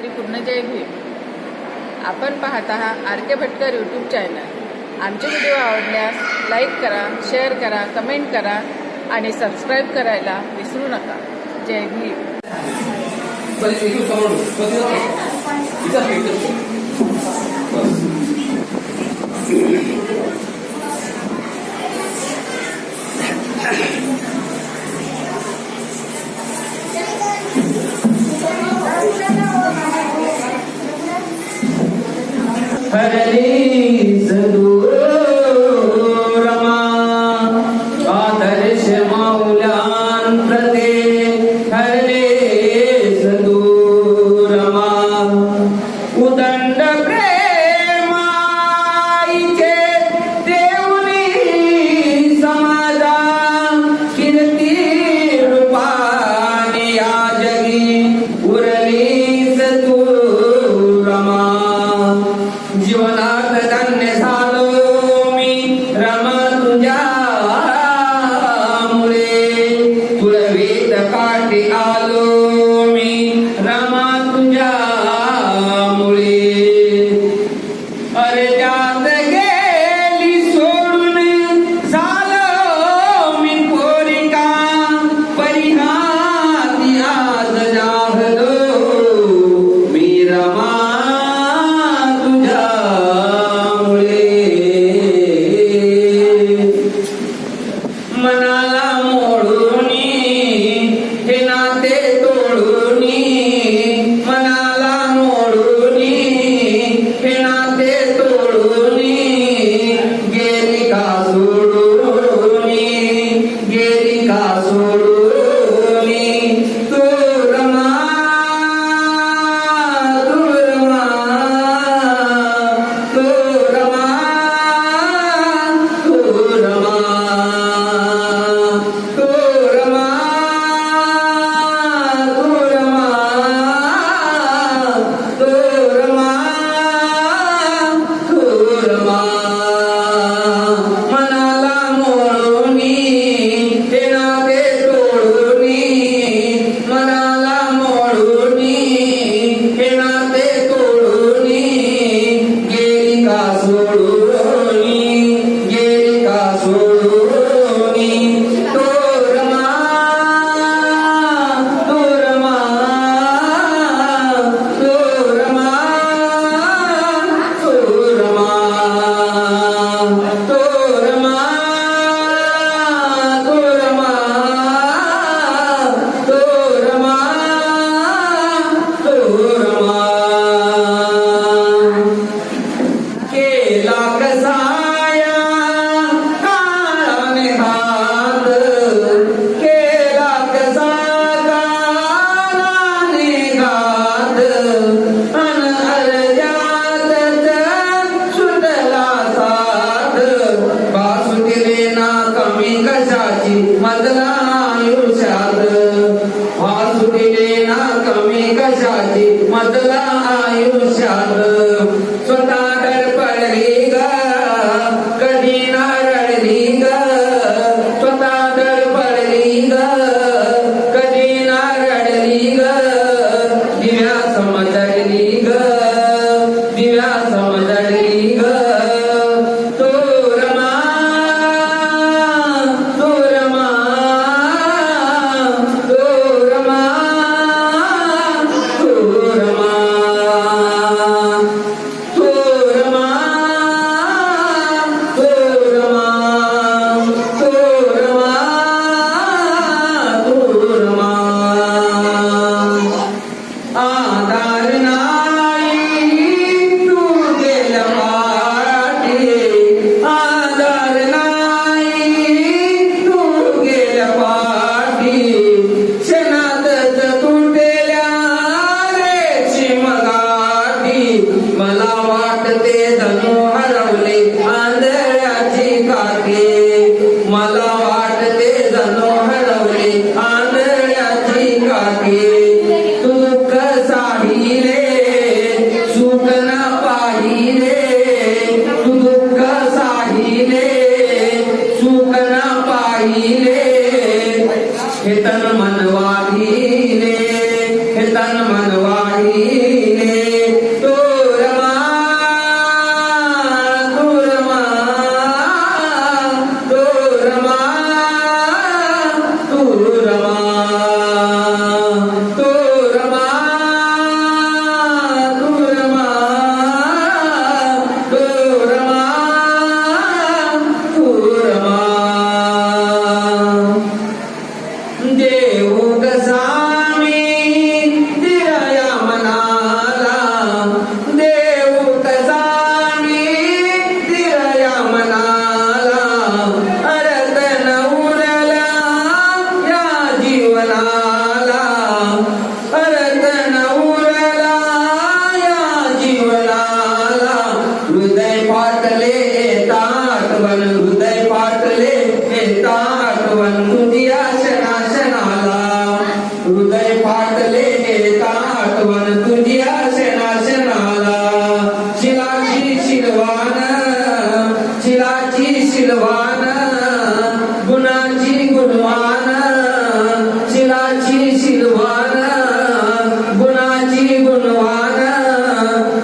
मैत्रीपूर्ण जय भीम. आपण पाहत आहात R K Bhatkar YouTube channel आमचे व्हिडिओ आवडल्यास लाईक करा शेअर करा कमेंट करा आणि सबस्क्राईब करायला विसरू नका. जय भीम. भरली Santo. यशाची मजला वासुदिले ना कमी कशाची मजला आयुष्यात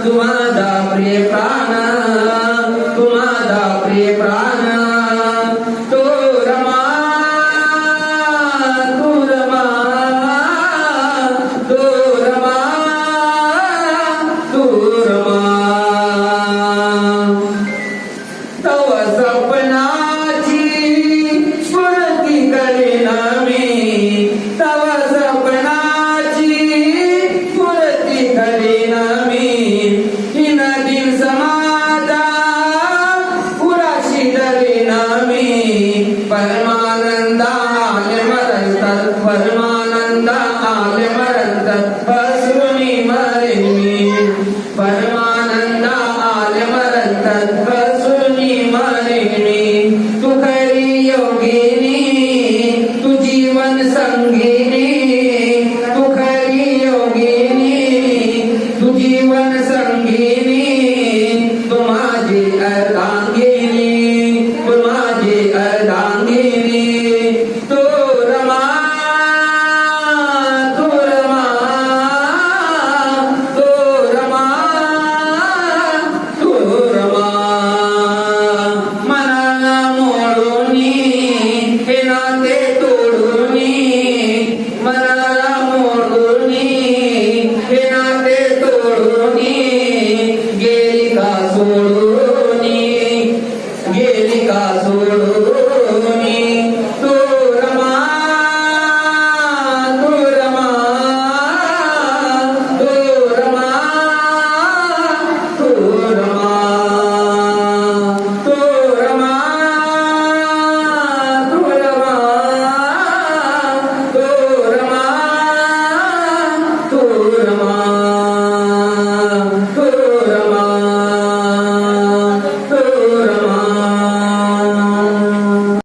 Eduardo.